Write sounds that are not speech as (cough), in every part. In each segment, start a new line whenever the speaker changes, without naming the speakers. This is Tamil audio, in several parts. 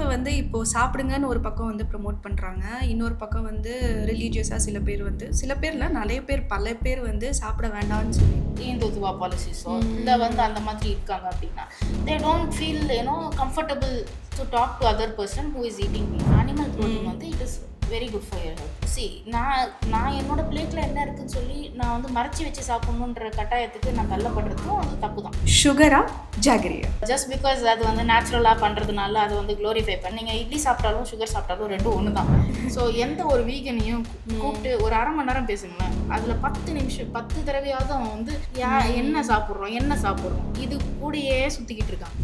பீஃபை வந்து இப்போ சாப்பிடுங்கன்னு ஒரு பக்கம் வந்து ப்ரமோட் பண்ணுறாங்க இன்னொரு பக்கம் வந்து ரிலீஜியஸாக சில பேர் வந்து சில பேர்ல நிறைய பேர் பல பேர் வந்து சாப்பிட வேண்டாம்னு சொல்லி.
இந்துத்துவா பாலிசிஸோ இல்லை வந்து அந்த மாதிரி இருக்காங்க அப்படின்னா. They don't feel you know comfortable to talk to other person who is eating animal protein வந்து it is very good for your health C நான் நான் என்னோட பிளேட்டில் என்ன இருக்குன்னு சொல்லி நான் வந்து மறைச்சி வச்சு சாப்பிடணுன்ற கட்டாயத்துக்கு நான் தள்ளப்படுறதும் அது தப்பு தான்
சுகரா ஜாகரியா
ஜஸ்ட் பிகாஸ் அது வந்து நேச்சுரலாக பண்ணுறதுனால அது வந்து க்ளோரிஃபை பண்ணி நீங்கள் இட்லி சாப்பிட்டாலும் சுகர் சாப்பிட்டாலும் ரெண்டும் ஒன்று தான் ஸோ எந்த ஒரு வீகனையும் கூப்பிட்டு ஒரு அரை மணி நேரம் பேசுங்களேன். அதில் பத்து நிமிஷம் பத்து தடவையாவது அவன் வந்து யா என்ன சாப்பிட்றோம் என்ன சாப்பிட்றோம் இது கூடயே சுற்றிக்கிட்டு இருக்கான்.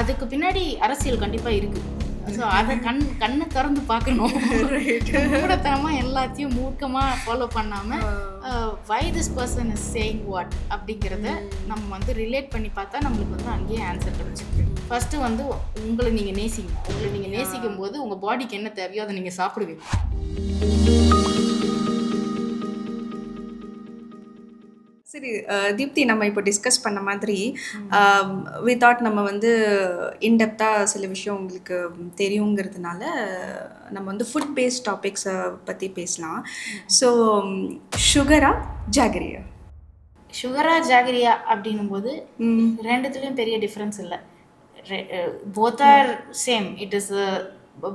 அதுக்கு பின்னாடி அரசியல் கண்டிப்பாக இருக்குது ஸோ அதை கண் கண்ணை திறந்து பார்க்கணும். மூடத்தனமாக எல்லாத்தையும் மூர்க்கமாக ஃபாலோ பண்ணாமல் why this person is saying what அப்படிங்கிறத நம்ம வந்து ரிலேட் பண்ணி பார்த்தா நம்மளுக்கு வந்து அங்கேயே ஆன்சர் கிடைச்சிருக்கு. ஃபர்ஸ்ட் வந்து உங்களை நீங்கள் நேசிங்க. உங்களை நீங்கள் நேசிக்கும் போது உங்கள் பாடிக்கு என்ன தேவையோ அதை நீங்கள் சாப்பிடுவீங்க.
சரி தீப்தி நம்ம இப்போ டிஸ்கஸ் பண்ண மாதிரி வி தாட் நம்ம வந்து இன்டெப்த்தாக சில விஷயம் உங்களுக்கு தெரியுங்கிறதுனால நம்ம வந்து ஃபுட் பேஸ்ட் டாபிக்ஸை பற்றி பேசலாம் ஸோ சுகரா ஜாகரியா
சுகரா ஜாகரியா அப்படின்னும் போது ரெண்டுத்துலேயும் பெரிய டிஃப்ரென்ஸ் இல்லை. Both are same it is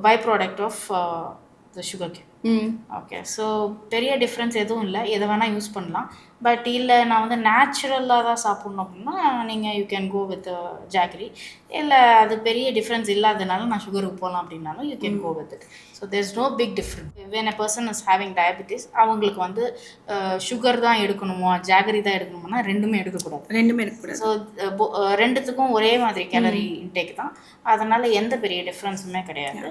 by product of the sugar cane okay so பெரிய டிஃப்ரென்ஸ் எதுவும் இல்லை. எதை வேணால் யூஸ் பண்ணலாம். பட் இல்லை நான் வந்து நேச்சுரலாக தான் சாப்பிட்ணும் அப்படின்னா நீங்கள் you can go with jaggery இல்லை அது பெரிய டிஃப்ரென்ஸ் இல்லாதனால நான் சுகருக்கு போகலாம் அப்படின்னாலும் you can go with it so there is no big different when a person is having diabetes அவங்களுக்கு வந்து சுகர் தான் எடுக்கணுமோ ஜாகரி தான் எடுக்கணுமோனா ரெண்டுமே எடுக்கக்கூடாது.
ரெண்டுமே இருக்கக்கூடாது
ஸோ ரெண்டுத்துக்கும் ஒரே மாதிரி கேலரி இன்டேக் தான். அதனால் எந்த பெரிய டிஃப்ரென்ஸுமே கிடையாது.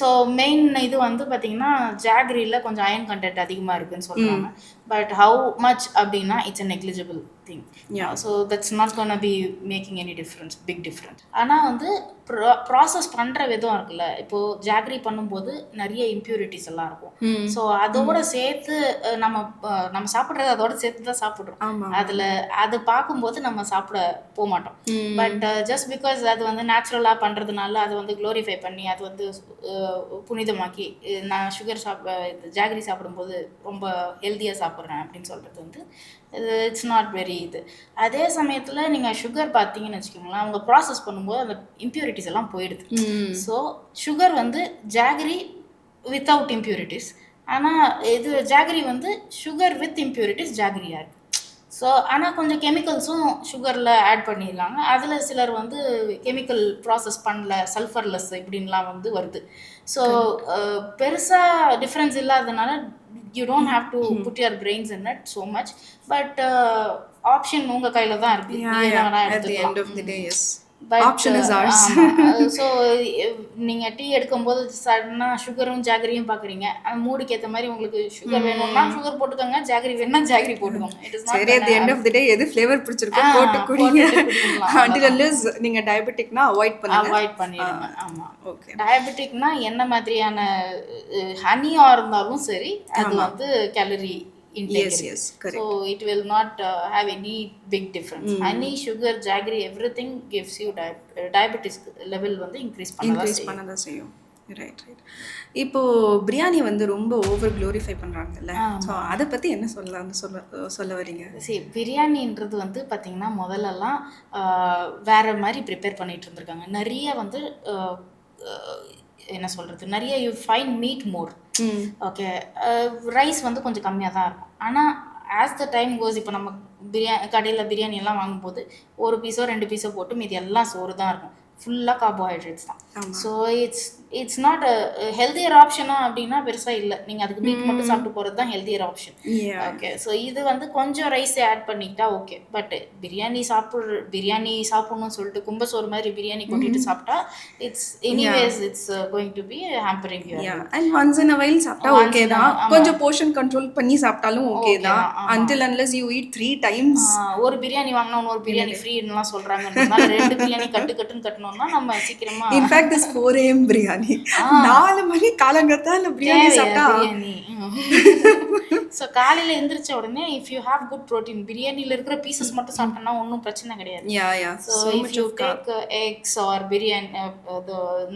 ஸோ மெயின் இது வந்து பார்த்திங்கன்னா ஜாகரியில் கொஞ்சம் அயன் கண்டென்ட் அதிகமாக இருக்குன்னு சொல்கிறாங்க பட் ஹவு மச் அப்படின்னா it's a negligible thing
Yeah.
So that's not gonna be making any difference big difference ஆனால் வந்து ப்ராசஸ் பண்ணுற விதம் இருக்குல்ல. இப்போது ஜாகரி பண்ணும்போது நிறைய இம்ப்யூரிட்டிஸ் எல்லாம் இருக்கும். ஸோ அதோட சேர்த்து நம்ம நம்ம சாப்பிட்றது அதோட சேர்த்து தான் சாப்பிட்றோம்.
ஆமாம்
அதில் அது பார்க்கும்போது நம்ம சாப்பிட போக மாட்டோம். பட் ஜஸ்ட் பிகாஸ் அது வந்து நேச்சுரலாக பண்ணுறதுனால அது வந்து க்ளோரிஃபை பண்ணி அது வந்து புனிதமாக்கி நான் சுகர் சாப் ஜாகரி சாப்பிடும்போது ரொம்ப ஹெல்த்தியாக சாப்பிட்றேன் அப்படின்னு சொல்கிறது வந்து இட்ஸ் நாட் வெரி இது. அதே சமயத்தில் நீங்கள் சுகர் பார்த்தீங்கன்னு வச்சுக்கோங்களேன் அவங்க ப்ராசஸ் பண்ணும்போது அந்த இம்ப்யூரிட்டிஸ் எல்லாம் போயிடுது. ஸோ சுகர் வந்து ஜாகரி வித்தவுட் இம்ப்யூரிட்டிஸ் ஆனால் இது ஜாகரி வந்து சுகர் வித் இம்ப்யூரிட்டிஸ் ஜாகரியாக இருக்குது ஸோ ஆனால் கொஞ்சம் கெமிக்கல்ஸும் சுகரில் ஆட் பண்ணிடுறாங்க அதில் சிலர் வந்து கெமிக்கல் ப்ராசஸ் பண்ணல சல்ஃபர்லெஸ் இப்படின்லாம் வந்து வருது. ஸோ பெருசாக டிஃப்ரென்ஸ் இல்லாதனால you don't have to put your brains in that so much but option உங்கள் கையில் தான் இருக்குது Uh,
ours.
ஆமா. ஸோ நீங்கள் டீ எடுக்கும்போது சடனாக சுகரும் ஜாகரியும் பார்க்குறீங்க மூடுக்கு ஏற்ற மாதிரி உங்களுக்கு சுகர் வேணும்னா சுகர் போட்டுக்கோங்க. ஜாகரி வேணும்னா ஜாகரி போட்டுக்கோங்க. இஸ்
சரி the end of the day எது ஃப்ளேவர் பிடிச்சிருக்கோ போட்டு குடிங்க
போட்டுட்டு குடிக்கலாம். (laughs)
until unless நீங்க டயபெட்டிக்னா அவாய்ட் பண்ணுங்க.
அவாய்ட் பண்ணிடுங்க. ஆமாம்
ஓகே
டயபெட்டிக்னா என்ன மாதிரியான ஹனியாக இருந்தாலும் சரி அது வந்து calorie
Yes, yes, correct.
So it will not have any big difference honey sugar jaggery everything gives you diabetes level வந்து இன்க்ரீஸ் பண்ணதான்
இன்க்ரீஸ்
செய்யும்.
பண்ண தான் செய்யும். ரைட் ரைட் இப்போ பிரியாணி வந்து ரொம்ப ஓவர் க்ளோரிஃபை பண்றாங்கல்ல ஸோ அதை பத்தி என்ன சொல்லலாம்னு சொல்ல சொல்ல வரீங்க?
சரி பிரியாணின்றது வந்து பார்த்திங்கன்னா முதல்லலாம் ஆஹ், வேற மாதிரி ப்ரிப்பேர் பண்ணிட்டு இருந்திருக்காங்க. நிறைய வந்து ஆஹ், ஆஹ், என்ன சொல்கிறது நிறைய you fine meat more okay rice வந்து கொஞ்சம் கம்மியாக தான் இருக்கும். ஆனால் ஆஸ் த டைம் கோஸ் இப்போ நம்ம பிரியா கடையில் பிரியாணி எல்லாம் வாங்கும்போது ஒரு பீஸோ ரெண்டு பீஸோ போட்டு மீதி எல்லாம் சோறு தான் இருக்கும். ஃபுல்லாக கார்போஹைட்ரேட்ஸ் தான். So it's it's not healthier ஆப்ஷனா அப்படின்னா பெருசாக இல்லை. நீங்கள் அதுக்கு மீட் மட்டும் சாப்பிட்டு போகிறது தான் ஹெல்தியர் ஆப்ஷன். ஓகே ஸோ இது வந்து கொஞ்சம் ரைஸ் ஆட் பண்ணிக்கிட்டா ஓகே பட் பிரியாணி சாப்பிட்ற பிரியாணி சாப்பிடணும்னு சொல்லிட்டு கும்பசோறு மாதிரி பிரியாணி கொட்டிட்டு சாப்ட்டா it's anyways it's going to be hampering you
yeah and once in a while சாப்பிட்டா
Once
ஓகே
in a-
தான். கொஞ்சம் போர்ஷன் கண்ட்ரோல் பண்ணி சாப்பிட்டாலும் ஓகே
Okay
தான். until unless you eat three times
ஒரு பிரியாணி வாங்கினா இன்னொரு பிரியாணி ஃப்ரீன்னுலாம் சொல்றாங்கன்றதுனால ரெண்டு பிரியாணி கட்டு கட்டுன்னு கட்டணும்னா நம்ம சீக்கிரமா
இன்ஃபேக்ட் ஃபோர் ஏஎம் பிரியாணி நாலு மணி காலங்கத்தால பிரியாணி சாப்பிட்டா?
ஸோ காலையில் எந்திரிச்ச உடனே if you have good protein பிரியாணியில் இருக்கிற பீசஸ் மட்டும் சாப்பிட்டோம்னா ஒன்றும் பிரச்சனை கிடையாது. So if you take eggs or biryani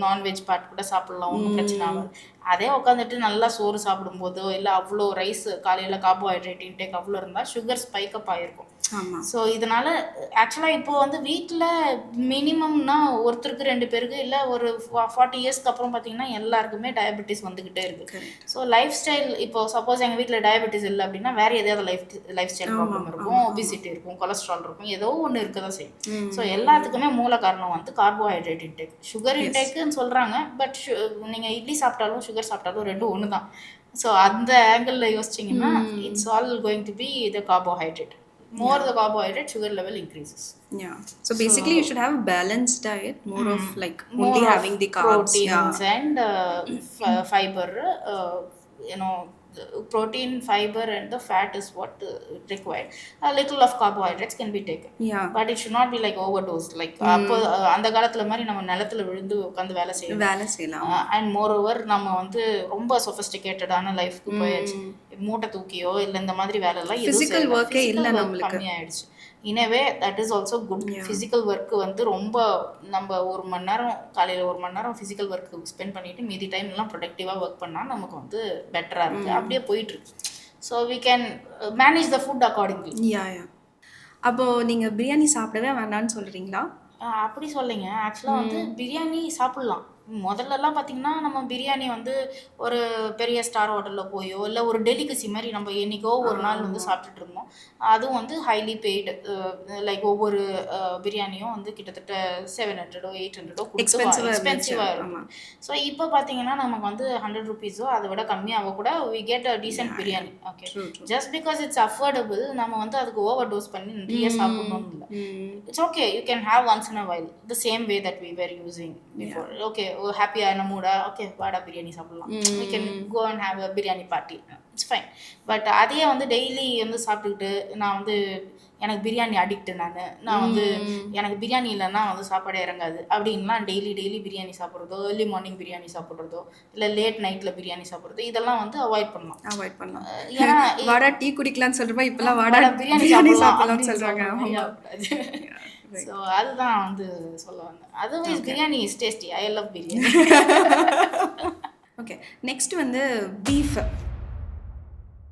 nonveg part கூட சாப்பிடலாம் ஒன்றும் பிரச்சனை ஆகாது. அதே உட்காந்துட்டு நல்லா சோறு சாப்பிடும்போதோ இல்லை அவ்வளோ ரைஸ் காலையில் கார்போஹைட்ரேட் இன்டேக் அவ்வளோ இருந்தால் சுகர் ஸ்பைக்கப் ஆகிருக்கும் ஸோ இதனால ஆக்சுவலாக இப்போ வந்து வீட்டில் மினிமம்னா ஒருத்தருக்கு ரெண்டு பேருக்கு இல்லை ஒரு ஃபார்ட்டி இயர்ஸ்க்கு அப்புறம் பார்த்தீங்கன்னா எல்லாருக்குமே டயபெட்டிஸ் வந்துக்கிட்டே இருக்கு. ஸோ லைஃப் ஸ்டைல் இப்போ சப்போஸ் எங்கள் வீட்டில் டயபெட்டிஸ் இல்லை அப்படின்னா வேற எதாவது லைஃப் லைஃப் ஸ்டைல் ப்ராப்ளம் இருக்கும் ஒபிசிட்டி இருக்கும் கொலஸ்ட்ரால் இருக்கும் ஏதோ ஒன்று இருக்க தான் செய்யும் ஸோ எல்லாத்துக்குமே மூல காரணம் வந்து கார்போஹைட்ரேட் இன்டேக் சுகர் இன்டேக்குன்னு சொல்கிறாங்க பட் நீங்கள் இட்லி சாப்பிட்டாலும் சுகர் சாப்பிட்டாலும் ரெண்டும் ஒன்று தான் ஸோ அந்த ஆங்கிளில் யோசிச்சிங்கன்னா it's all going to be the carbohydrate more the carbohydrate sugar level increases
Yeah. So basically, you should have a balanced diet, more of like only having the carbs. Yeah.
and uh, f- fiber uh, you know protein fiber and the fat is what uh, required a little of carbohydrates can be taken
Yeah.
but it should not be like overdose like அப்போ uh, அந்த காலத்துல மாதிரி நம்ம நிலத்துல விழுந்து உட்காந்து வேலை செய்யணும்
வேலை செய்யலாம்
அண்ட் மோர் ஓவர் நம்ம வந்து ரொம்ப சொஃபஸ்டிகேட்டடான லைஃப்க்கு போயாச்சு மூட்டை தூக்கியோ இல்லை இந்த மாதிரி வேலை எல்லாம்
Physical இல்ல நம்மளுக்கு.
கம்மியாயிடுச்சு இனவே that is also good physical work வந்து ரொம்ப நம்ம ஒரு மணி நேரம் காலையில் ஒரு மணி நேரம் ஃபிசிக்கல் ஒர்க் ஸ்பெண்ட் பண்ணிட்டு மீதி டைம் எல்லாம் ப்ரொடக்டிவாக ஒர்க் பண்ணால் நமக்கு வந்து பெட்டராக இருக்கு. அப்படியே போயிட்டு இருக்கு. So we can manage the food accordingly
yeah yeah அப்போ நீங்க பிரியாணி சாப்பிடவே வேண்டாம்னு சொல்றீங்களா?
அப்படி சொல்லிங்க. ஆக்சுவலாக வந்து பிரியாணி சாப்பிட்லாம். முதல்லலாம் பார்த்தீங்கன்னா நம்ம பிரியாணி வந்து ஒரு பெரிய ஸ்டார் ஹோட்டலில் போயோ இல்லை ஒரு டெலிகசி மாதிரி நம்ம என்னைக்கோ ஒரு நாள் வந்து சாப்பிட்டுட்டு இருந்தோம். அதுவும் வந்து ஹைலி பெய்டு லைக் ஒவ்வொரு பிரியாணியும் வந்து கிட்டத்தட்ட செவன் ஹண்ட்ரடோ எயிட் ஹண்ட்ரடோ
ஆ
எக்ஸ்பென்சிவாக. இருக்கும் ஸோ இப்போ பார்த்தீங்கன்னா நமக்கு வந்து ஹண்ட்ரட் ருபீஸோ அதை விட கம்மியாக கூட we get a decent biryani. Okay. Just because it's affordable நம்ம வந்து அதுக்கு ஓவர் டோஸ் பண்ணி நிறைய இல்லை it's okay. You can have once in a while the same way that we were using before. Okay. Happy ஆன மூடா okay வாடா பிரியாணி சாப்பிடலாம். We can go and have a biryani party it's fine but அதையே வந்து டெய்லி வந்து சாப்பிட்டுக்கிட்டு நான் வந்து எனக்கு பிரியாணி அடிக்ட் நான். நான் வந்து எனக்கு பிரியாணி இல்லைன்னா வந்து சாப்பாடே இறங்காது. அப்படின்லாம் டெய்லி டெய்லி பிரியாணி சாப்பிட்றதோ ஏர்லி மார்னிங் பிரியாணி சாப்பிட்றதோ இல்லை லேட் நைட்டில் பிரியாணி சாப்பிட்றதோ இதெல்லாம் வந்து அவாய்ட் பண்ணலாம்.
அவாய்ட் பண்ணலாம்.
ஏன்னா (laughs)
வாடா டீ குடிக்கலாம்னு சொல்றப்ப இப்பெல்லாம் வாடா
பிரியாணி சாப்பிடலாம்
சொல்றாங்க. (laughs)
ஸோ அதுதான் வந்து சொல்ல வந்தேன். Otherwise biryani is tasty I love biryani
okay next வந்து பீஃப்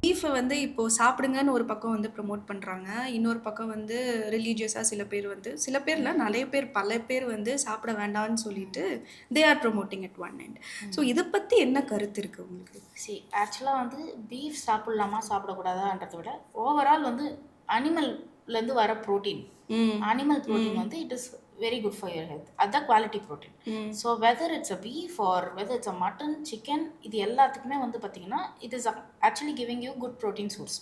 பீஃபை வந்து இப்போ சாப்பிடுங்கன்னு ஒரு பக்கம் வந்து ப்ரமோட் பண்ணுறாங்க இன்னொரு பக்கம் வந்து ரிலீஜியஸாக சில பேர் வந்து சில பேர்ல நிறைய பேர் பல பேர் வந்து சாப்பிட வேண்டாம்னு சொல்லிட்டு they are promoting at one end. So இதை பற்றி என்ன கருத்து இருக்குது உங்களுக்கு?
சி ஆக்சுவலாக வந்து பீஃப் சாப்பிடலாமா சாப்பிடக்கூடாதான்றதை விட ஓவரால் வந்து அனிமல்லேருந்து வர ப்ரோட்டீன் அனிமல் ப்ரோட்டீன் வந்து it is very good for your health அதுதான் quality protein so whether it's a beef or whether it's a mutton chicken இது எல்லாத்துக்குமே வந்து பார்த்தீங்கன்னா it is actually giving you good protein source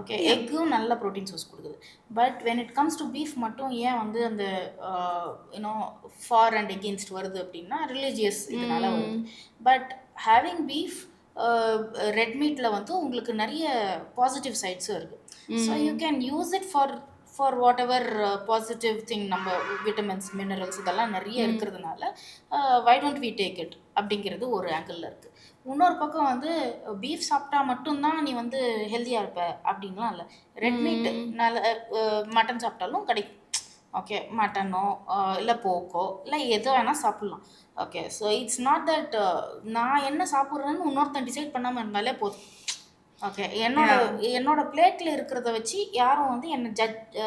okay எக்கும் நல்ல ப்ரோட்டீன் சோர்ஸ் கொடுக்குது. But when it comes to beef மட்டும் ஏன் வந்து அந்த யூனோ ஃபார் அண்ட் எகென்ஸ்ட் வருது அப்படின்னா ரிலீஜியஸ் இதனால வருது. பட் ஹேவிங் பீஃப் ரெட் மீட்டில் வந்து உங்களுக்கு நிறைய பாசிட்டிவ் சைட்ஸும் இருக்குது so you can use it for for whatever positive thing நம்ம விட்டமின்ஸ் மினரல்ஸ் இதெல்லாம் நிறைய இருக்கிறதுனால why don't we take it அப்படிங்கிறது ஒரு ஆங்கிளில் இருக்குது இன்னொரு பக்கம் வந்து பீஃப் சாப்பிட்டா மட்டும்தான் நீ வந்து ஹெல்த்தியாக இருப்ப அப்படின்லாம் இல்லை. ரெட் மீட் நல்ல மட்டன் சாப்பிட்டாலும் கிடைக்கும். ஓகே மட்டனோ இல்லை போக்கோ இல்லை எது வேணால் சாப்பிட்லாம். Okay so it's not that நான் என்ன சாப்பிட்றேன்னு இன்னொருத்தன் டிசைட் பண்ணாமல் இருந்தாலே போதும். ஓகே என்னோட என்னோட பிளேட்ல இருக்கிறத வச்சு யாரும் வந்து என்னை ஜட்ஜ்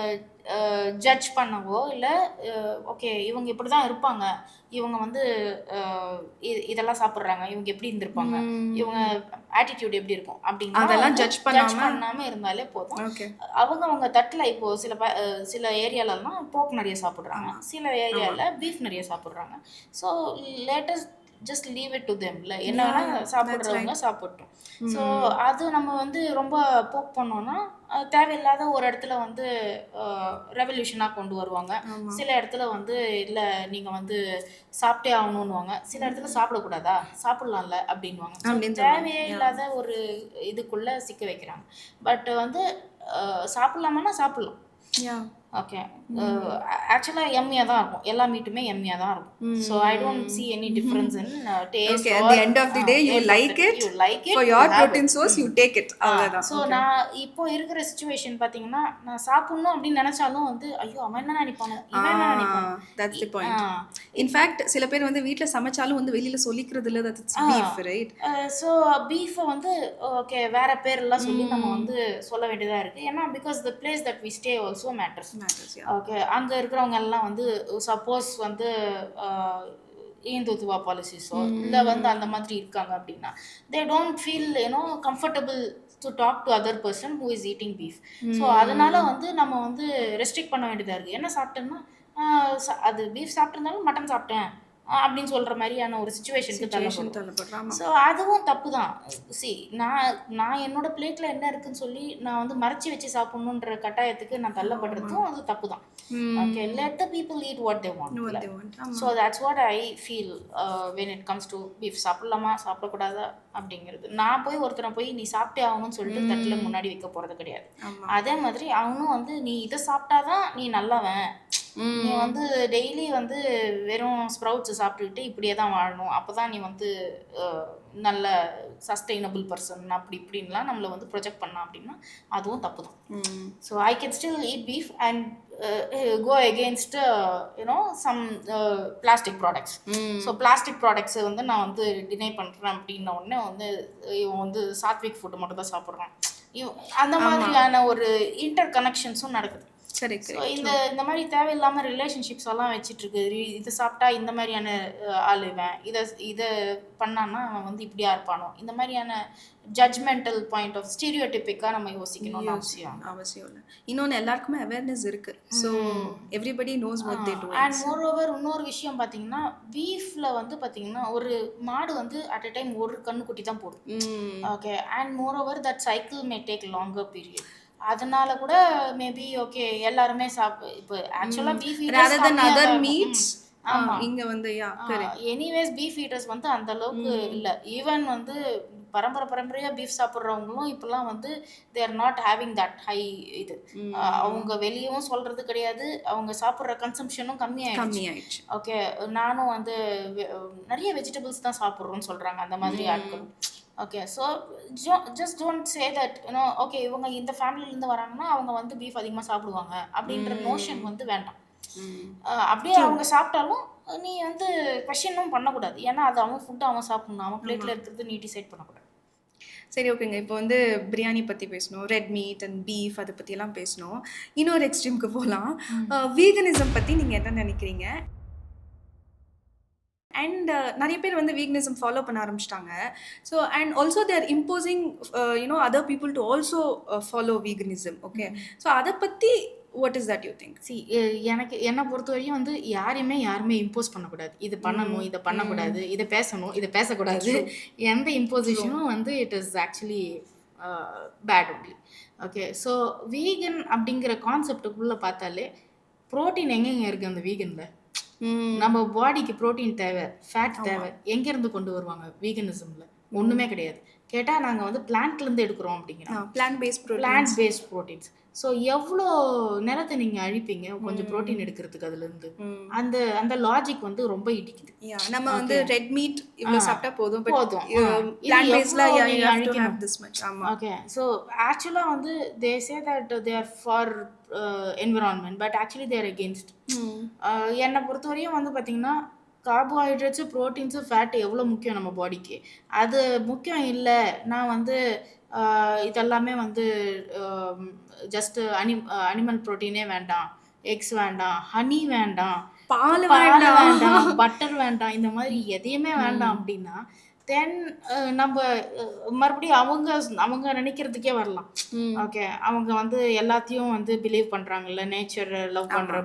ஜட்ஜ் பண்ணவோ இல்லை ஓகே இவங்க இப்படி தான் இருப்பாங்க. இவங்க வந்து இதெல்லாம் சாப்பிட்றாங்க. இவங்க எப்படி இருந்திருப்பாங்க. இவங்க ஆட்டிடியூட் எப்படி இருக்கும் அப்படின்னு
அதெல்லாம் judge பண்ணாம-
இருந்தாலே போதும். அவங்க அவங்க தட்டில் இப்போ சில சில ஏரியாலலாம் போக் நிறைய சாப்பிட்றாங்க. சில ஏரியாவில் பீஃப் நிறைய சாப்பிட்றாங்க. So let's just leave it to them இல்லை என்ன வேணால் சாப்பிட்றவங்க சாப்பிட்டோம். ஸோ அது நம்ம வந்து ரொம்ப போக் பண்ணோம்னா தேவையில்லாத ஒரு இடத்துல வந்து ரெவல்யூஷனாக கொண்டு வருவாங்க. சில இடத்துல வந்து இல்லை நீங்கள் வந்து சாப்பிட்டே ஆகணுன்னுவாங்க சில இடத்துல சாப்பிடக்கூடாதா? சாப்பிட்லாம்ல அப்படின்வாங்க தேவையே இல்லாத ஒரு இதுக்குள்ள சிக்க வைக்கிறாங்க. பட் வந்து சாப்பிடலாமான்னா சாப்பிடலாம். ஓகே ஆக்சுவலாக எம்மியாக தான் இருக்கும். எல்லா மீட்டுமே எம்மியாக தான் இருக்கும். So I don't see any difference in taste
end of the day, you like it.
You like it
For your protein source, you take it. அவ்வளவுதான்.
ஸோ நான் இப்போ இருக்கிற சுச்சுவேஷன் பார்த்தீங்கன்னா நான் சாப்பிடணும் அப்படின்னு நினைச்சாலும் வந்து ஐயோ அவன் என்ன நினைப்பானோ? இவன் என்ன நினைப்பானோ?
the point.
ஆ.
இன்ஃபேக்ட் சில பேர் வந்து வீட்ல சமைச்சாலும் வந்து வெளியில சொல்லிக்கிறது இல்ல that it's beef right
so பீஃபை வந்து ஓகே வேற பேர்லாம் சொல்லி நம்ம வந்து சொல்ல வேண்டியதா இருக்கு. ஏன்னா because the place that we stay also matters
yeah
okay அங்கே இருக்கிறவங்க எல்லாம் வந்து சப்போஸ் வந்து இந்துத்துவா பாலிசிஸோ இல்லை வந்து அந்த மாதிரி இருக்காங்க அப்படின்னா they don't feel you know comfortable to talk to other person who is eating beef so அதனால வந்து நம்ம வந்து ரெஸ்ட்ரிக்ட் பண்ண வேண்டியதாக இருக்குது என்ன சாப்பிட்டோம்னா அது பீஃப் சாப்பிட்ருந்தாலும் மட்டன் சாப்பிட்டேன். அப்படின்னு சொல்கிற மாதிரியான ஒரு சுச்சுவேஷனுக்கு
தள்ளப்படுறாமா.
ஸோ அதுவும் தப்பு தான் சி நான் நான் என்னோட பிளேட்டில் என்ன இருக்குன்னு சொல்லி நான் வந்து மறைச்சி வச்சு சாப்பிடணுன்ற கட்டாயத்துக்கு நான் தள்ளப்படுறதும் அது தப்பு தான் okay let the people eat what they want. So that's what I feel when it comes to beef சாப்பிடலாமா? சாப்பிடக்கூடாதா? அப்படிங்கிறது. நான் போய் ஒருத்தனை போய் நீ சாப்பிட்டே ஆகணும்னு சொல்லிட்டு தட்டில் முன்னாடி வைக்க போகிறது கிடையாது. அதே மாதிரி அவனும் வந்து நீ இதை சாப்பிட்டாதான் நீ நல்லவன். நீ வந்து டெய்லி வந்து வெறும் ஸ்ப்ரவுட்ஸ் சாப்பிட்டுக்கிட்டு இப்படியே தான் வாழணும். அப்போ தான் நீ வந்து நல்ல சஸ்டைனபிள் பர்சன் அப்படி இப்படின்லாம் நம்மளை வந்து ப்ரொஜெக்ட் பண்ணா அப்படின்னா அதுவும் தப்பு தான். So I can still eat beef and go against you know some plastic products. So plastic ப்ராடக்ட்ஸை வந்து நான் வந்து டினை பண்ணுறேன் அப்படின்ன உடனே வந்து இவன் வந்து சாத்விக் ஃபுட்டு மட்டும் தான் சாப்பிட்றான். இவன் அந்த மாதிரியான ஒரு இன்டர் கனெக்ஷன்ஸும் நடக்குது.
சரி
ஸோ இந்த இந்த மாதிரி தேவையில்லாமல் ரிலேஷன்ஷிப்ஸ் எல்லாம் வச்சுட்டு இருக்கு இது சாப்பிட்டா இந்த மாதிரியான அஹ், ஆள் இவன். இதை இதை பண்ணான்னா அவன் வந்து இப்படியா இருப்பானோ? இந்த மாதிரியான ஜட்ஜ்மெண்டல் பாயிண்ட் ஆஃப் ஸ்டீரியோடிப்பிக்காக நம்ம யோசிக்கணும்னு அவசியம்
அவசியம் இல்லை. இன்னொன்று எல்லாருக்குமே அவேர்னஸ் இருக்கு. So everybody knows what they do
and moreover இன்னொரு விஷயம் பார்த்தீங்கன்னா பீஃப்ல வந்து பார்த்தீங்கன்னா ஒரு மாடு வந்து அட் அ டைம் ஒரு கண்ணுக்குட்டி தான் போடும். Okay and moreover that cycle may take longer period அதனால கூட மேபி ஓகே எல்லாருமே சாப் இப்போ ஆக்சுவலாக beef
rather than other meats ஆமா. இங்க வந்து yeah correct
anyways beef eaters வந்து அந்த அளவுக்கு இல்ல. ஈவன் வந்து பரம்பரை பரம்பரையா பீஃப் சாப்பிட்றவங்களும் இப்பெல்லாம் வந்து they're not having that high இது. அவங்க வெளியவும் சொல்றது கிடையாது. அவங்க சாப்பிட்ற கன்சம்ஷனும் கம்மியாயிடுச்சு.
கம்மி ஆயிடுச்சு
ஓகே நானும் வந்து நிறைய வெஜிடபிள்ஸ் தான் சாப்பிட்றோம்னு சொல்றாங்க அந்த மாதிரி ஆட்கள் okay so just don't say that you know okay இவங்க இந்த ஃபேமிலிலேருந்து வராங்கன்னா அவங்க வந்து பீஃப் அதிகமாக சாப்பிடுவாங்க அப்படின்ற நோஷன் வந்து வேண்டாம். அப்படியே அவங்க சாப்பிட்டாலும் நீ வந்து கொஷினும் பண்ணக்கூடாது. ஏன்னா அது அவன் ஃபுட்டு அவன் சாப்பிடணும். அவன் பிளேட்டில் இருக்கிறது நீ டிசைட் பண்ணக்கூடாது.
சரி ஓகேங்க இப்போ வந்து பிரியாணி பற்றி பேசணும். ரெட் மீட் அண்ட் பீஃப் அதை பற்றியெல்லாம் பேசணும். இன்னொரு எக்ஸ்ட்ரீம்க்கு போகலாம் வீகனிசம் பற்றி நீங்கள் என்ன நினைக்கிறீங்க? அண்ட் நிறைய பேர் வந்து வீக்னிசம் ஃபாலோ பண்ண ஆரம்பிச்சிட்டாங்க. So and also they're imposing you know other people to also follow veganism okay so அதை பற்றி what is that you think
C எனக்கு என்னை பொறுத்த வரையும் வந்து யாரையுமே யாருமே இம்போஸ் பண்ணக்கூடாது. இது பண்ணணும் இதை பண்ணக்கூடாது இதை பேசணும் இதை பேசக்கூடாது. எந்த இம்போசிஷனும் வந்து it is actually bad only okay so vegan அப்படிங்கிற கான்செப்டுக்குள்ளே பார்த்தாலே ப்ரோட்டீன் எங்கெங்க இருக்குது அந்த வீகனில் நம்ம பாடிக்கு புரோட்டீன் தேவை ஃபேட் தேவை. எங்கேருந்து கொண்டு வருவாங்க வீகனிசமில் ஒன்றுமே கிடையாது. கேட்டால் நாங்கள் வந்து பிளான்ட்லேருந்து எடுக்கிறோம் அப்படிங்கிறோம்
plan based
plant based proteins so எவ்வளோ நிலத்தை நீங்கள் அழிப்பீங்க கொஞ்சம் ப்ரோட்டீன் எடுக்கிறதுக்கு அதுலேருந்து? அந்த அந்த லாஜிக் வந்து ரொம்ப இடிக்குது.
நம்ம வந்து ரெட் மீட் இவ்வளோ சாப்பிட்டா போதும் பட்
போதும். ஓகே ஸோ ஆக்சுவலாக வந்து they say that they are for environment but actually they're against என்னை பொறுத்தவரையும் வந்து பார்த்தீங்கன்னா கார்போஹைட்ரேட்ஸு ப்ரோட்டீன்ஸு ஃபேட் எவ்வளோ முக்கியம் நம்ம பாடிக்கு அது முக்கியம் இல்லை. நான் வந்து இதெல்லாமே வந்து ஜஸ்ட் அனி அனிமல் ப்ரோட்டீனே வேண்டாம். எக்ஸ் வேண்டாம். ஹனி வேண்டாம்.
பால் வேண்டாம்.
பட்டர் வேண்டாம். இந்த மாதிரி எதையுமே வேண்டாம் அப்படின்னா தென் நம்ம மறுபடியும் அவங்க அவங்க நினைக்கிறதுக்கே வரலாம். ஓகே அவங்க வந்து எல்லாத்தையும் வந்து பிலீவ் பண்றாங்கல்ல நேச்சர் லவ் பண்ற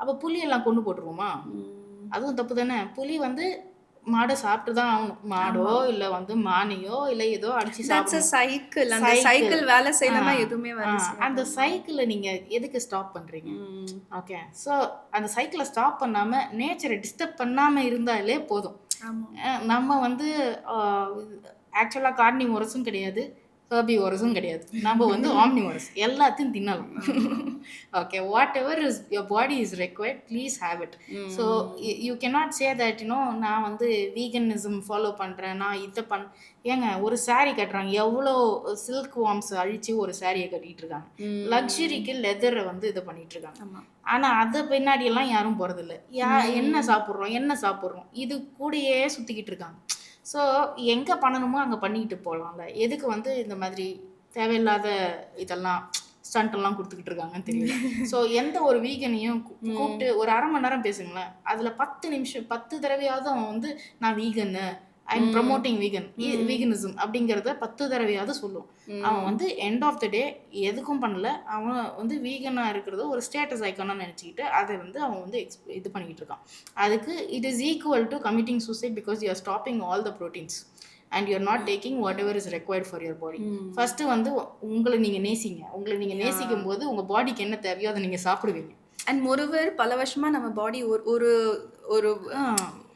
அப்ப புலி எல்லாம் கொண்டு போட்டுருவோமா? அதுவும் தப்பு தானே புலி வந்து மாடை சாப்பிட்டு தான் ஆகணும். மாடோ இல்ல வந்து மானையோ இல்ல ஏதோ அடிச்சு சாப்பிடணும்.
சைக்கிள் அந்த. சைக்கிள் வேலை செய்யலன்னா
ஆ.
எதுவுமே
அந்த சைக்கிளை நீங்க எதுக்கு ஸ்டாப் பண்றீங்க? ஓகே ஸோ அந்த சைக்கிளை ஸ்டாப் பண்ணாம நேச்சரை டிஸ்டர்ப் பண்ணாம இருந்தாலே போதும். நம்ம வந்து ஆக்சுவலாக கார்னி முரசும் கிடையாது. ஹர்பிவோரஸும் கிடையாது. நம்ம வந்து ஆம்னிவோரஸ் எல்லாத்தையும் தின்னலாம். Okay whatever is your body is required please have it so you cannot say that you know நான் வந்து வீகனிசம் ஃபாலோ பண்ணுறேன் நான் இதை பண் ஏங்க ஒரு saree கட்டுறாங்க. எவ்வளோ சில்க் வார்ம்ஸ் அழிச்சு ஒரு சாரியை கட்டிட்டு இருக்காங்க. லக்ஸுரிக்கு லெதரை வந்து இது பண்ணிட்டு இருக்காங்க.
ஆமா.
ஆனா அது பின்னாடி எல்லாம் யாரும் போறதில்ல. யா என்ன சாப்பிட்றோம் என்ன சாப்பிட்றோம்? இது கூடயே சுத்திக்கிட்டு இருக்காங்க. ஸோ எங்க பண்ணணுமோ அங்க பண்ணிக்கிட்டு போகலாம்ல எதுக்கு வந்து இந்த மாதிரி தேவையில்லாத இதெல்லாம் ஸ்டண்ட் எல்லாம் கொடுத்துக்கிட்டு இருக்காங்கன்னு தெரியல. (laughs) ஸோ எந்த ஒரு வீகனையும் கூப்பிட்டு ஒரு அரை மணி நேரம் பேசுங்களேன். அதுல பத்து நிமிஷம் பத்து தடவையாவது அவன் வந்து நான் வீகன்னு I am promoting vegan veganism அப்படிங்கிறத பத்து தடவையாவது சொல்லுவோம் அவன் வந்து எண்ட் ஆஃப் த டே எதுக்கும் பண்ணல. அவன் வந்து வீகனாக இருக்கிறத ஒரு ஸ்டேட்டஸ் ஐக்கானாக நினச்சிக்கிட்டு அதை வந்து அவன் வந்து எக்ஸ் இது பண்ணிக்கிட்டு இருக்கான். அதுக்கு it is equal to committing suicide because you are stopping all the proteins and you're not taking whatever is required for your body first வந்து உங்களை நீங்கள் நேசிங்க. உங்களை நீங்கள் நேசிக்கும் போது உங்கள் பாடிக்கு என்ன தேவையோ அதை நீங்கள் சாப்பிடுவீங்க.
அண்ட் மொருவர் பல வருஷமா நம்ம பாடி ஒரு ஒரு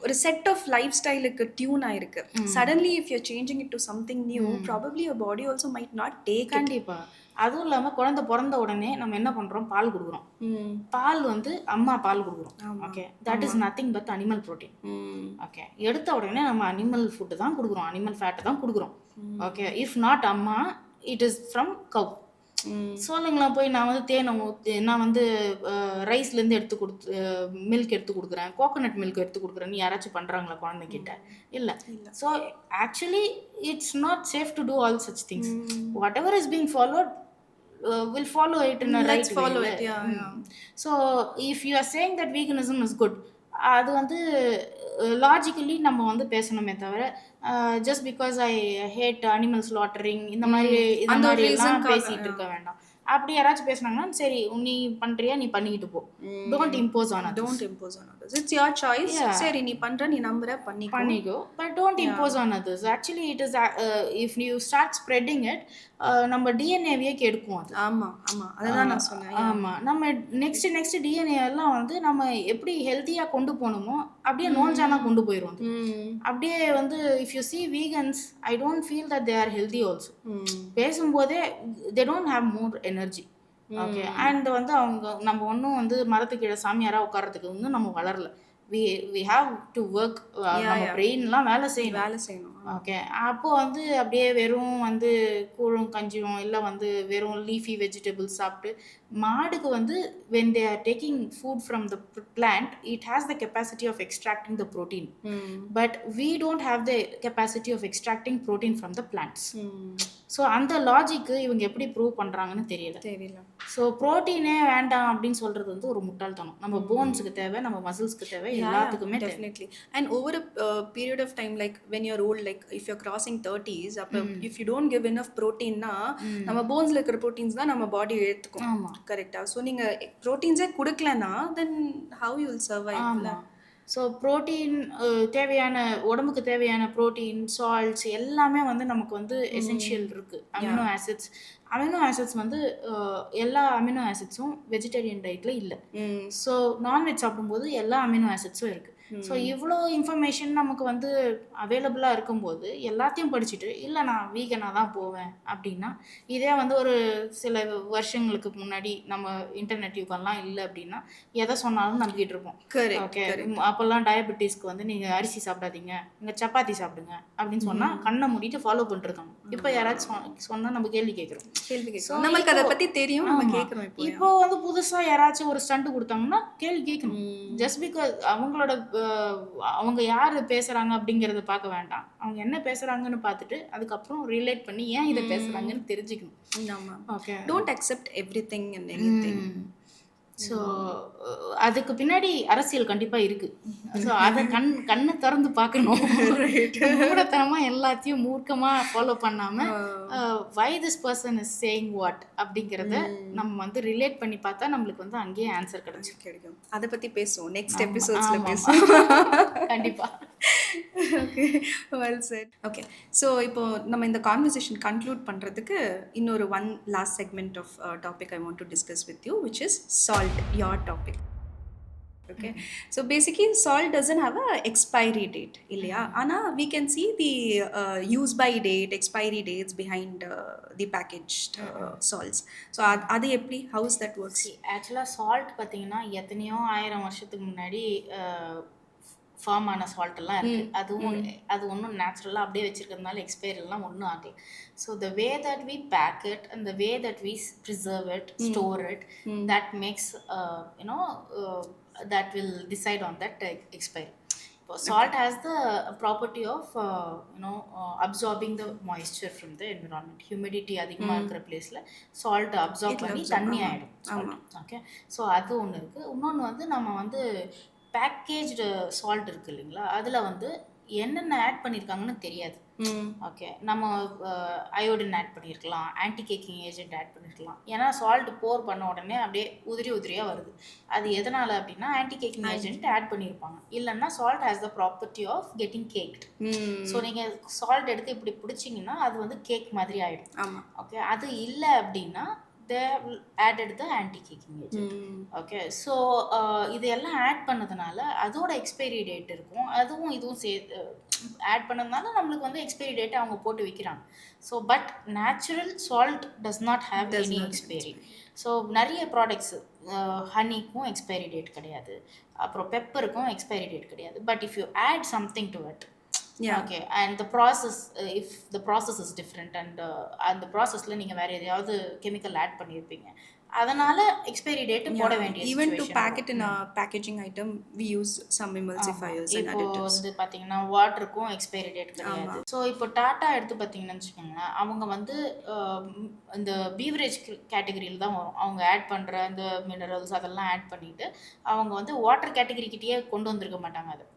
ஒரு செட் ஆஃப் லைஃப் ஸ்டைலுக்கு டியூன் ஆயிருக்கு suddenly if you're changing it to something new probably your body also might not take
கண்டிப்பா. அதுவும் இல்லாமல் குழந்தை பிறந்த உடனே நம்ம என்ன பண்ணுறோம் பால் கொடுக்குறோம். பால் வந்து அம்மா பால் கொடுக்குறோம். Okay that is nothing but animal protein okay எடுத்த உடனே நம்ம அனிமல் ஃபுட்டு தான் கொடுக்குறோம். அனிமல் ஃபேட்டை தான் கொடுக்குறோம். ஓகே இஃப் நாட் அம்மா இட் இஸ் ஃப்ரம் கவ் சொல்லுங்களேன் போய் நான் வந்து தேனை நான் வந்து ரைஸ்லேருந்து எடுத்து கொடுத்து மில்க் எடுத்து கொடுக்குறேன். கோகோனட் மில்க் எடுத்து கொடுக்குறேன் நீ யாராச்சும் பண்ணுறாங்களா குழந்தைகிட்ட? இல்லை. So actually it's not safe to do all such things whatever is being followed will follow it in right
it, yeah,
so if you are saying that veganism is good அது வந்து லாஜிக்கலி நம்ம வந்து பேசணுமே தவிர just because I hate animals slaughtering இந்த மாதிரி இந்த
அந்த
மாதிரி எல்லாம்
reason-க்காக,
பேசிட்டு இருக்க வேண்டாம். அப்படி யாராச்சும் பேசுனாங்கன்னா சரி நீ பண்றியா நீ பண்ணிக்கிட்டு போ. Don't impose on
don't impose on others it's your choice சரி நீ பண்ற நீ நம்புற பண்ணி
பண்ணிக்கோ. But don't impose on others actually it is if you start spreading it நம்ம டிஎன்ஏவையே கெடுக்கும் அது.
ஆமா ஆமா. அதுதான் நான் சொன்னேன்.
ஆமா. நம்ம நெக்ஸ்ட் நெக்ஸ்ட் டிஎன்ஏ எல்லாம் வந்து நம்ம எப்படி ஹெல்த்தியா கொண்டு போகணுமோ அப்படியே நோஞ்சானா கொண்டு போயிடும் அது. அப்படியே வந்து if you see vegans I don't feel that they are healthy also பேசும்போதே they don't have more energy okay and வந்து அவங்க நம்ம ஒன்றும் வந்து மரத்துக்கு கீழே சாமியாராக உட்காரத்துக்கு வந்து நம்ம வளரல. We we have to work நம்ம பிரெயின்லாம் வேலை செய்யணும்.
வேலை செய்யணும்.
ஓகே அப்போ வந்து அப்படியே வெறும் வந்து கூழும் கஞ்சியும் இல்லை வந்து வெறும் லீஃபி வெஜிடபிள்ஸ் சாப்பிட்டு மாடுக்கு வந்து when they are taking food from the plant it has the capacity of extracting the protein but we don't have the capacity of extracting protein from the plants so அந்த லாஜிக்கு இவங்க எப்படி ப்ரூவ் பண்ணுறாங்கன்னு தெரியல.
தெரியல.
ஸோ ப்ரோட்டீனே வேண்டாம் அப்படின்னு சொல்றது வந்து ஒரு முட்டாள்தனம். நம்ம போன்ஸுக்கு தேவை நம்ம மசில்ஸ்க்கு தேவை எல்லாத்துக்குமே தேவை.
definitely. And over a uh, period of time like when you're old like if you're crossing 30s அப்ப if you don't give enough protein னா நம்ம போன்ஸ்ல இருக்கிற proteins தான் நம்ம பாடி எடுத்துக்கும்
ஆமா.
கரெக்டா ஸோ நீங்க ப்ரோட்டீன்ஸே கொடுக்கலனா then how you will survive
ஆமா. ஸோ ப்ரோட்டீன் தேவையான உடம்புக்கு தேவையான ப்ரோட்டீன் சால்ட்ஸ் எல்லாமே வந்து நமக்கு வந்து எசென்ஷியல் இருக்கு. அமினோ ஆசிட்ஸ் அமினோ ஆசிட்ஸ் வந்து எல்லா அமினோ ஆசிட்ஸும் வெஜிடேரியன் டயட்ல இல்லை. ஸோ நான்வெஜ் சாப்பிடும்போது எல்லா அமினோ ஆசிட்ஸும் இருக்கு. ஸோ இவ்வளோ இன்ஃபர்மேஷன் நமக்கு வந்து அவைலபிளாக இருக்கும்போது எல்லாத்தையும் படிச்சுட்டு இல்லை நான் வீகனாக தான் போவேன். அப்படின்னா இதே வந்து ஒரு சில வருஷங்களுக்கு முன்னாடி நம்ம இன்டர்நெட் யுகம்லாம் இல்லை அப்படின்னா எதை சொன்னாலும் நம்பிக்கிட்டு இருப்போம். ஓகே அப்போல்லாம் டயபெட்டிஸ்க்கு வந்து நீங்கள் அரிசி சாப்பிடாதீங்க நீங்கள் சப்பாத்தி சாப்பிடுங்க. அப்படின்னு சொன்னால் கண்ணை மூடிட்டு ஃபாலோ பண்ணிருக்காங்க. இப்போ யாராச்சும் சொன்னால் நம்ம கேள்வி கேட்குறோம்.
கேள்வி கேட்கணும் நம்மளுக்கு அதை பத்தி தெரியும் நம்ம கேட்கறோம் இப்போ.
வந்து புதுசாக யாராச்சும் ஒரு ஸ்டண்ட் கொடுத்தாங்கன்னா கேள்வி கேட்கணும். ஜஸ்ட் பிகாஸ் அவங்களோட அவங்க யார் பேசுகிறாங்க அப்படிங்கிறத பார்க்க வேண்டாம். அவங்க என்ன பேசுகிறாங்கன்னு பார்த்துட்டு அதுக்கப்புறம் ரிலேட் பண்ணி ஏன் இதை பேசுகிறாங்கன்னு தெரிஞ்சுக்கணும்.
ஆமா.
Okay
don't accept everything and anything
so அதுக்கு பின்னாடி அரசியல் கண்டிப்பா இருக்கு. ஸோ (laughs) அதை கண் கண்ணை திறந்து பார்க்கணும். (laughs) மூடத்தனமா எல்லாத்தையும் மூர்க்கமா ஃபாலோ பண்ணாம why this person is saying what அப்படிங்கிறத நம்ம வந்து ரிலேட் பண்ணி பார்த்தா நம்மளுக்கு வந்து அங்கேயே ஆன்சர் கிடைச்சிடும்
கிடைக்கும். அதை பத்தி பேசுவோம். நெக்ஸ்ட் எபிசோட்ஸ்ல. பேசுவோம். (laughs)
கண்டிப்பா.
Okay well said okay so இப்போ நம்ம இந்த கான்வர்சேஷன் கன்க்ளூட் பண்ணுறதுக்கு இன்னொரு one last segment of topic I want to discuss with you which is salt யார் topic okay. So basically salt doesn't have a expiry date இல்லையா? ஆனால் we can see the use by date expiry dates behind the package salts so அது அது எப்படி? ஹவுஸ் தட் ஒர்க்ஸ்
ஆக்சுவலாக சால்ட் பார்த்தீங்கன்னா எத்தனையோ ஆயிரம் வருஷத்துக்கு முன்னாடி ஃபார்ம் ஆன salt எல்லாம் இருக்கு. அதுவும் அது ஒன்றும் நேச்சுரலாக அப்படியே வச்சிருக்கிறதுனால எக்ஸ்பைரிலாம் ஒன்றும் ஆகல. So the way that we pack it and the way that we preserve it store it that makes you know that will decide on that expiry இப்போ salt has the property of you know absorbing the moisture from the environment humidity அதிகமாக இருக்கிற பிளேஸில் சால்ட் அப்சார்ப் பண்ணி தண்ணி ஆகிடும் ஓகே ஸோ அது ஒன்று இருக்குது இன்னொன்று வந்து நம்ம வந்து பேக்கேஜ்டு சால்ட் இருக்கு இல்லைங்களா? அதில் வந்து என்னென்ன ஆட் பண்ணியிருக்காங்கன்னு தெரியாது. ஓகே நம்ம அயோடின் ஆட் பண்ணியிருக்கலாம் ஆன்டி கேக்கிங் ஏஜென்ட் ஆட் பண்ணியிருக்கலாம் ஏன்னா சால்ட் போர் பண்ண உடனே அப்படியே உதிரி உதிரியாக வருது. அது எதனால் அப்படின்னா ஆன்டி கேக்கிங் ஏஜென்ட் ஆட் பண்ணியிருப்பாங்க இல்லைன்னா salt has the property of getting caked so நீங்கள் சால்ட் எடுத்து இப்படி பிடிச்சிங்கன்னா அது வந்து கேக் மாதிரி ஆகிடும் ஓகே அது இல்லை அப்படின்னா they added the anti caking agent okay so இது எல்லாம் ஆட் பண்ணதுனால அதோட எக்ஸ்பைரி டேட் இருக்கும். அதுவும் இதுவும் சே ஆட் பண்ணதுனால நம்மளுக்கு வந்து எக்ஸ்பைரி டேட் அவங்க போட்டு விற்கிறாங்க so but natural salt does not have any expiry so நிறைய ப்ராடக்ட்ஸு ஹனிக்கும் எக்ஸ்பைரி டேட் கிடையாது. அப்புறம் பெப்பருக்கும் எக்ஸ்பைரி டேட் கிடையாது. But if you add something to it okay and the process if the process is different and அந்த ப்ராசஸில் நீங்கள் வேறு எதையாவது கெமிக்கல் ஆட் பண்ணியிருப்பீங்க அதனால எக்ஸ்பைரி டேட் போட வேண்டிய
even to packet in packaging item we use some and
இப்போ
additives.
வந்து பார்த்தீங்கன்னா வாட்டருக்கும் எக்ஸ்பைரி டேட் கிடையாது. ஸோ இப்போ டாட்டா எடுத்து பார்த்தீங்கன்னு வச்சுக்கோங்களேன் அவங்க வந்து அஹ், இந்த பீவரேஜ் கேட்டகரியில் தான் வரும். அவங்க ஆட் பண்ணுற அந்த மினரல்ஸ் அதெல்லாம் ஆட் பண்ணிட்டு அவங்க வந்து வாட்டர் கேட்டகரிக்கிட்டேயே கொண்டு வந்திருக்க மாட்டாங்க அது.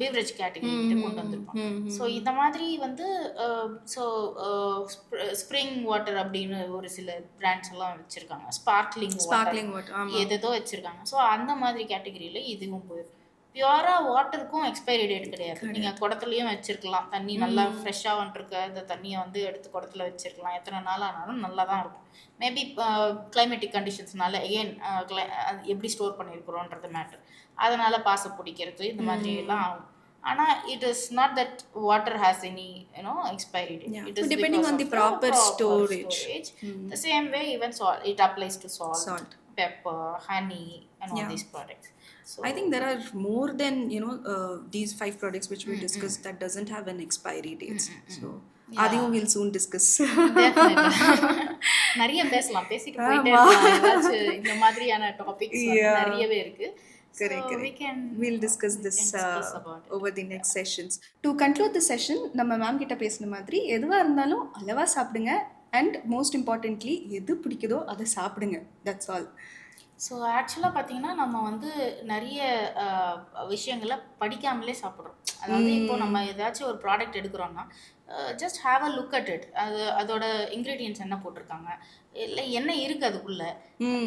பீவரேஜ் கேட்டகரி கிட்ட கொண்டு வந்திருப்பாங்க. ஸோ இந்த மாதிரி வந்து ஸோ ஸ்ப்ரிங் வாட்டர் அப்படின்னு ஒரு சில பிராண்ட்ஸ் எல்லாம் வச்சிருக்காங்க. ஸ்பார்க்லிங்
water ஆமா.
எதேதோ வச்சிருக்காங்க. ஸோ அந்த மாதிரி கேட்டகரியில இதுவும் போயிடும் பியூரா வாட்டருக்கும் எக்ஸ்பைரி டேட் கிடையாது. நீங்க குடத்துலயும் வச்சிருக்கலாம். தண்ணி நல்லா ஃப்ரெஷ்ஷா வந்துருக்க அந்த தண்ணியை வந்து எடுத்து குடத்துல வச்சிருக்கலாம். எத்தனை நாள் ஆனாலும் நல்லா தான் இருக்கும் மேபி கிளைமேட்டிக் கண்டிஷன்ஸ்னால எகெயின் எப்படி ஸ்டோர் பண்ணியிருக்கிறோன்றது மேட்டர் அதனால பாசை பிடிக்கிறது இந்த மாதிரி எல்லாம் ஆகும். ஆனா it is not that water has any you know expiry. Date it is
on the proper storage.
the same way even salt it applies to salt,
Salt.
Pepper honey and all
Yeah.
these products so
I think there are more than you know uh, these five products which we discussed that doesn't have an expiry dates. So அதையும் we'll soon discuss.
definitely. நிறைய பேசலாம் பேசிட்டு போயிட்டே இருக்கலாம் இந்த மாதிரியான டாபிக்ஸ்
Yeah.
நிறையவே இருக்கு
Correct,
so we
correct.
can
we'll discuss this
discuss
uh, over the next sessions. To conclude the session, நம்ம மேம் கிட்ட பேசின மாதிரி எதுவாக இருந்தாலும் அளவா சாப்பிடுங்க அண்ட் மோஸ்ட் இம்பார்ட்டன்ட்லி எது பிடிக்குதோ அதை சாப்பிடுங்க. தட்ஸ் ஆல்
ஸோ ஆக்சுவலாக பார்த்தீங்கன்னா நம்ம வந்து நிறைய விஷயங்களை படிக்காமலே சாப்பிட்றோம். அதாவது இப்போ நம்ம ஏதாச்சும் ஒரு product எடுக்கிறோம்னா just have a look at it அது அதோட இன்க்ரீடியன்ஸ் என்ன போட்டிருக்காங்க? இல்லை என்ன இருக்கு அதுக்குள்ள?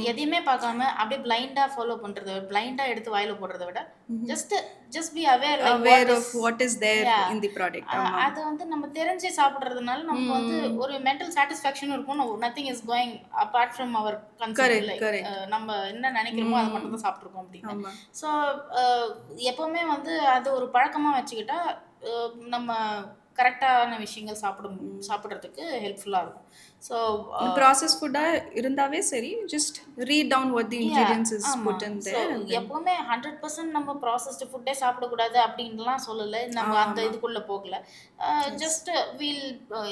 எதையுமே பார்க்காம அப்படியே பிளைண்டா ஃபாலோ பண்றத விட பிளைண்டா எடுத்து வாயில போடுறத விட just just be aware
aware of what is there in the product.
அது வந்து நம்ம தெரிஞ்சு சாப்பிடுறதுனால நமக்கு வந்து ஒரு மென்டல் சாட்டிஸ்ஃபேக்ஷன் இருக்கும். Nothing is going apart from our concept. நம்ம என்ன நினைக்கிறோமோ அதை மட்டும் தான் சாப்பிட்ருக்கோம் அப்படின்னு. ஸோ எப்பவுமே வந்து அது ஒரு பழக்கமா வச்சுக்கிட்டா நம்ம கரெக்டான விஷயங்கள் சாப்பிடும் சாப்பிட்றதுக்கு ஹெல்ப்ஃபுல்லாக இருக்கும். ஸோ
ப்ராசஸ் ஃபுட்டாக இருந்தாவே சரி just read down what the ingredients is put in there
எப்பவுமே ஹண்ட்ரட் பர்சன்ட் நம்ம ப்ராசஸ்டு ஃபுட்டே சாப்பிடக்கூடாது அப்படின்லாம் சொல்லலை. நம்ம அந்த இதுக்குள்ள போகல. ஜஸ்ட் வீல்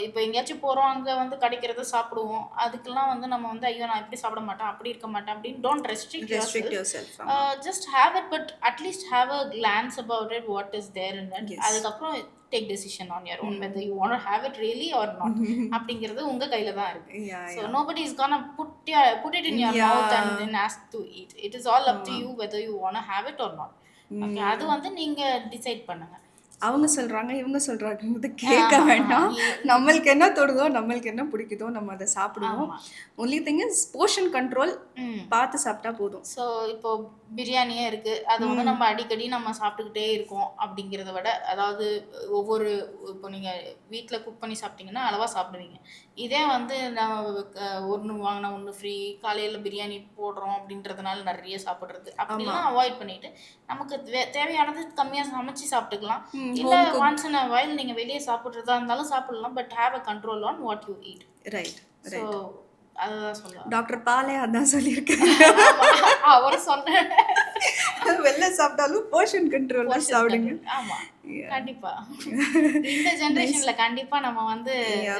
இப்போ எங்கேயாச்சும் போகிறோம் அங்கே வந்து கிடைக்கிறத சாப்பிடுவோம். அதுக்கெல்லாம் வந்து நம்ம வந்து ஐயோ நான் இப்படி சாப்பிட மாட்டேன் அப்படி இருக்க மாட்டேன் அப்படின்னு don't restrict
self
just have it but at least have a glance about it what is there. அதுக்கப்புறம் take decision on your own whether you want have it really or not அப்படிங்கிறது உங்க கையில தான் இருக்கு.
Yeah,
So nobody is gonna put your, put it in your mouth and then ask to eat. It is all up to you whether you wanna have it or not. Okay, அது வந்து நீங்க டிசைட் பண்ணுங்க.
அவங்க சொல்றாங்க இவங்க சொல்றாங்கன்றது கேட்க வேண்டாம். நம்மளுக்கு என்ன தோணுதோ நம்மளுக்கு என்ன பிடிக்குதோ நம்ம அதை சாப்பிடுவோம். Only thing is portion control பார்த்து சாப்பிட்டா போதும்.
ஸோ இப்போ பிரியாணியே இருக்கு. அது வந்து நம்ம அடிக்கடி நம்ம சாப்பிட்டுக்கிட்டே இருக்கோம் அப்படிங்கிறத விட அதாவது ஒவ்வொரு இப்போ நீங்க வீட்டில் குக் பண்ணி சாப்பிட்டீங்கன்னா அளவா சாப்பிடுவீங்க. இதே வந்து நம்ம ஒன்று வாங்கினா ஒன்று ஃப்ரீ காலையில் பிரியாணி போடுறோம் அப்படின்றதுனால நிறைய சாப்பிட்றது. அப்படிலாம் அவாய்ட் பண்ணிட்டு நமக்கு தேவையானது கம்மியாக சமைச்சு சாப்பிட்டுக்கலாம். இல்லை ஒன்ஸ் இன் வயல் நீங்கள் வெளியே சாப்பிட்றதா இருந்தாலும் சாப்பிடலாம் but have a control on what you eat
right
so அதுதான் சொல்லலாம்
டாக்டர் பாலே அதான் சொல்லியிருக்கேன்
அவர் சொன்ன
வெளில சாப்பிட்டாலும் போர்ஷன் கண்ட்ரோல்ல சாப்பிடுங்க.
ஆமா. கண்டிப்பா. (laughs) இந்த ஜெனரேஷன்ல கண்டிப்பா நம்ம வந்து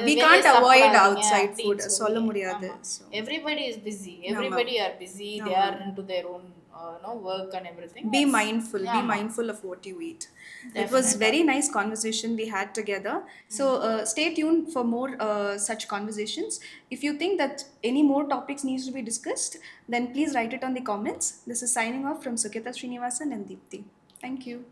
we can't avoid outside food. சொல்ல முடியாது.
Everybody is busy everybody are busy they are into their own uh, work and everything
be mindful yeah. be mindful of what you eat Definitely. it was very nice conversation we had together so mm-hmm. uh, stay tuned for more uh, such conversations if you think that any more topics needs to be discussed then please write it on the comments this is signing off from suketa srinivasan and Deepthi. thank you